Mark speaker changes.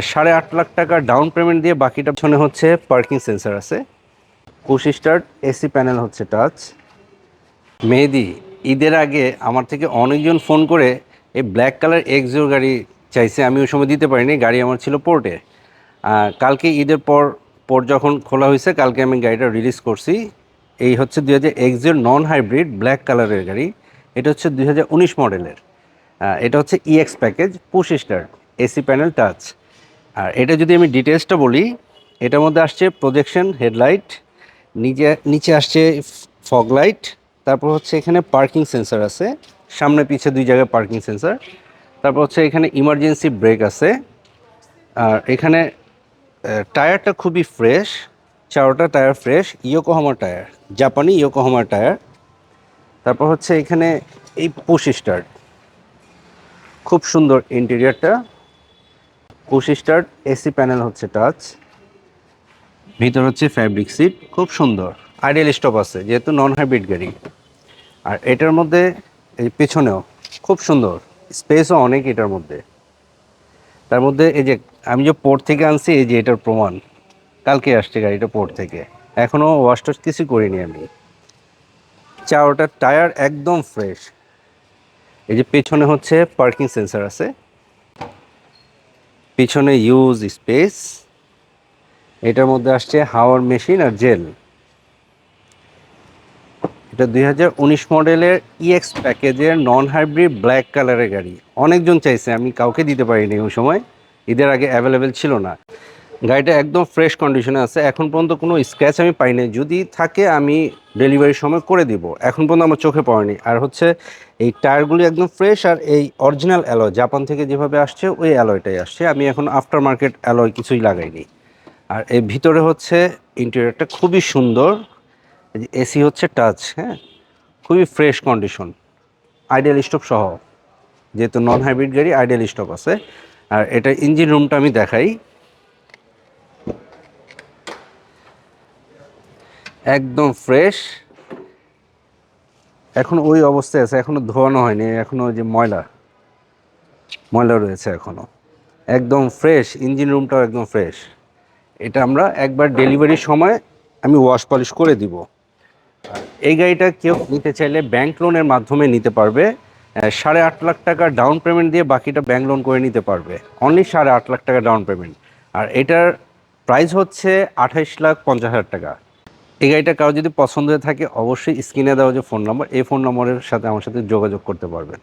Speaker 1: সাড়ে আট লাখ টাকা ডাউন পেমেন্ট দিয়ে বাকিটা পিছনে হচ্ছে পার্কিং সেন্সার আছে। পুশ স্টার্ট, এসি প্যানেল হচ্ছে টাচ মেহেদি, ঈদের আগে আমার থেকে অনেকজন ফোন করে, এই ব্ল্যাক কালার এক্সিও গাড়ি চাইছে, আমি ওই সময় দিতে পারিনি, গাড়ি আমার ছিল পোর্টে কালকে ঈদের পর পোর্ট যখন খোলা হয়েছে, কালকে আমি গাড়িটা রিলিজ করছি। এই হচ্ছে দুই হাজার এক্সিওর নন হাইব্রিড ব্ল্যাক কালারের গাড়ি। এটা হচ্ছে দুই হাজার উনিশ মডেলের এটা হচ্ছে EX package push start, AC panel touch আর এটা যদি আমি ডিটেলসটা বলি, এটার মধ্যে আসছে প্রজেকশন হেডলাইট নিচে নিচে আসছে ফগ লাইট তারপর হচ্ছে এখানে পার্কিং সেন্সার আছে, সামনে পিছে দুই জায়গায় পার্কিং সেন্সার তারপর হচ্ছে এখানে ইমার্জেন্সি ব্রেক আছে, আর এখানে টায়ারটা খুবই ফ্রেশ চারোটা টায়ার ফ্রেশ ইয়োকোহামা টায়ার জাপানি ইয়োকোহামা টায়ার, তারপর হচ্ছে এখানে এই পুশ স্টার্ট খুব সুন্দর ইন্টেরিয়রটা পুশ স্টার্ট, এসি প্যানেল হচ্ছে টাচ ভিতর হচ্ছে ফ্যাব্রিক সিট খুব সুন্দর। আইডিয়াল স্টপ আছে, যেহেতু নন হাইব্রিড গাড়ি। আর এটার মধ্যে, এই পেছনেও, খুব সুন্দর। স্পেসও অনেক এটার মধ্যে। তার মধ্যে এই যে, আমি যে পোর্ট থেকে আনছি, এই যে এটার প্রমাণ। কালকে আসছে গাড়িটা পোর্ট থেকে। এখনও ওয়াশ টস কিছু করিনি আমি। চারোটা টায়ার একদম ফ্রেশ এই যে পেছনে হচ্ছে পার্কিং সেন্সার আছে। পিছনে ইউজ স্পেস এটার মধ্যে আসছে হাওয়ার মেশিন আর জেল এটা দুই উনিশ মডেলের ইএক্স প্যাকেজের নন হাইব্রিড ব্ল্যাক কালারের গাড়ি। অনেকজন চাইছে, আমি কাউকে দিতে পারিনি ওই সময়। ঈদের আগে অ্যাভেলেবেল ছিল না। গাড়িটা একদম ফ্রেশ কন্ডিশনে আছে। এখন পর্যন্ত কোনো স্ক্র্যাচ আমি পাইনি। যদি থাকে, আমি ডেলিভারির সময় করে দিব। এখন পর্যন্ত আমার চোখে পড়েনি। আর হচ্ছে, এই টায়ারগুলি একদম ফ্রেশ আর এই অরিজিনাল অ্যালয় জাপান থেকে যেভাবে আসছে, ওই অ্যালয়টাই আসছে। আমি এখন আফটার মার্কেট অ্যালয় কিছুই লাগাইনি। আর এর ভিতরে হচ্ছে ইন্টেরিয়রটা খুবই সুন্দর। এসি হচ্ছে টাচ হ্যাঁ? খুবই ফ্রেশ কন্ডিশন আইডিয়াল স্টপ সহ। যেহেতু নন হাইব্রিড গাড়ি আইডিয়াল স্টপ আছে। আর এটা ইঞ্জিন রুমটা আমি দেখাই। একদম ফ্রেশ এখন ওই অবস্থায় আছে, এখনও ধোয়ানো হয়নি, এখনও ওই যে ময়লা। ময়লা রয়েছে এখনও। একদম ফ্রেশ ইঞ্জিন রুমটাও একদম ফ্রেশ এটা আমরা একবার ডেলিভারির সময় আমি ওয়াশ পলিশ করে দিব। এই গাড়িটা কেউ নিতে চাইলে ব্যাংক লোনের মাধ্যমে নিতে পারবে। সাড়ে আট লাখ টাকা ডাউন পেমেন্ট দিয়ে বাকিটা ব্যাংক লোন করে নিতে পারবে। অনলি সাড়ে আট লাখ টাকা ডাউন পেমেন্ট আর এটার প্রাইস হচ্ছে আঠাইশ লাখ পঞ্চাশ হাজার টাকা। এই গাড়িটা কারও যদি পছন্দ হয়ে থাকে, অবশ্যই স্ক্রিনে দেওয়া যে ফোন নম্বর, এই ফোন নম্বরের সাথে আমার সাথে যোগাযোগ করতে পারবেন।